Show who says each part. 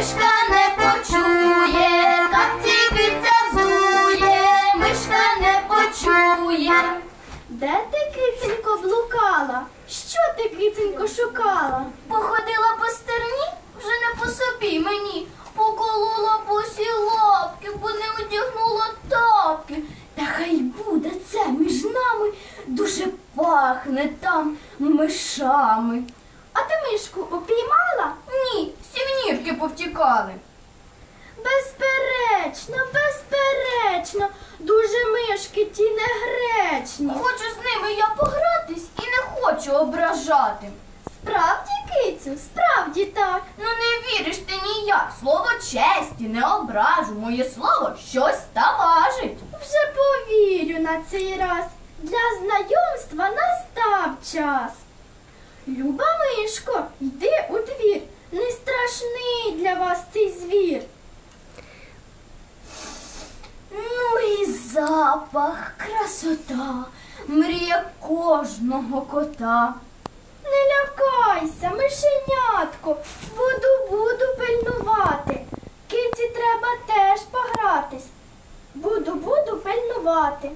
Speaker 1: мишка не почує, киця взує, мишка не почує.
Speaker 2: Де ти, киценько, блукала? Що ти, киценько, шукала?
Speaker 1: Походила по стерні, вже не по собі мені, поколола босі лапки, бо не одягнула тапки. Та хай буде це між нами, дуже пахне там мишами.
Speaker 2: А ти мишку упіймала?
Speaker 1: Ні, повтікали.
Speaker 2: Безперечно, безперечно, дуже мишки ті негречні.
Speaker 1: Хочу з ними я погратись і не хочу ображати.
Speaker 2: Справді, кицю, справді так.
Speaker 1: Ну не віриш ти ніяк, слово честі не ображу, моє слово щось та важить.
Speaker 2: Вже повірю на цей раз. Для знайомства настав час. Люба мишко, йди у двір.
Speaker 1: запах, красота, мрія кожного кота.
Speaker 2: Не лякайся, мишенятко, буду буду пильнувати. Киці треба теж погратись. Буду буду пильнувати.